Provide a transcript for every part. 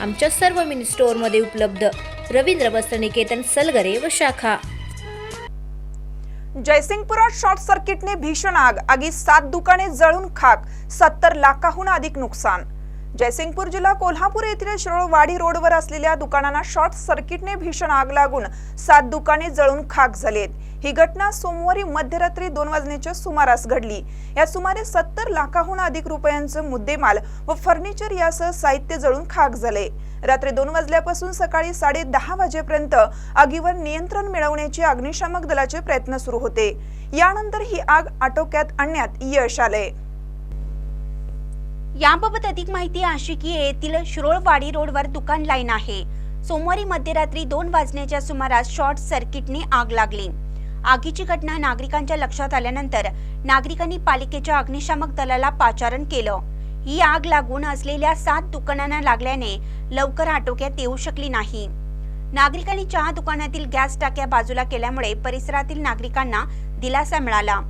आमच्या सर्व मिनी स्टोअरमध्ये उपलब्ध. रवींद्र वस्त्रनिकेतन सलगरे व शाखा. जयसिंगपुरात शॉर्ट सर्किटने भीषण आग. आगीत सात दुकाने जळून खाक. सत्तर लाखाहून अधिक नुकसान. जयसिंगपूर जिल्हा कोल्हापूर येथील शिरोळवाडी रोडवर असलेल्या दुकानांना शॉर्ट सर्किटने भीषण आग लागून सात दुकाने जळून खाक झालीत ही घटना सोमवारी मध्यरात्री दोन वाजण्याच्या सुमारास घडली. या सुमारे सत्तर लाखाहून अधिक रुपयांचं मुद्देमाल व फर्निचर यासह साहित्य जळून खाक झाले. रात्री दोन वाजल्यापासून सकाळी साडे दहा वाजेपर्यंत आगीवर नियंत्रण मिळवण्याचे अग्निशामक दलाचे प्रयत्न सुरू होते. यानंतर ही आग आटोक्यात आणण्यात यश आले याबाबत अधिक माहिती आशिकी येथील शिरोळवाडी रोडवर दुकान लाईन आहे. सोमवारी मध्यरात्री दोन वाजण्याच्या सुमारास शॉर्ट सर्किटने आग लागली. आगीची घटना नागरिकांच्या लक्षात आल्यानंतर नागरिकांनी पालिकेच्या अग्निशामक दलाला पाचारण केलं. ही आग लागून असलेल्या सात दुकानांना लागल्याने लवकर आटोक्यात येऊ शकली नाही. नागरिकांनी चहा दुकानातील गॅस टाक्या बाजूला केल्यामुळे परिसरातील नागरिकांना दिलासा मिळाला.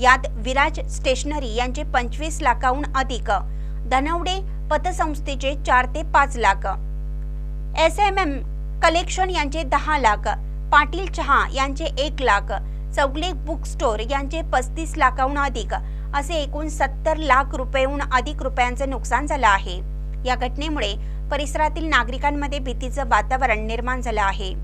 यात विराज स्टेशनरी यांचे पंचवीस लाखाहून अधिक धनवडे पतसंस्थेचे चार ते पाच lakh. S M M collection यांचे दहा लाख. पाटील चहा यांचे एक लाख. चौगले बुक स्टोर यांचे पस्तीस लाखाहून अधिक. असे एकूण सत्तर लाख रुपयेहून अधिक रुपयांचे नुकसान झालं आहे. या घटनेमुळे परिसरातील नागरिकांमध्ये भीतीचं वातावरण निर्माण झालं आहे.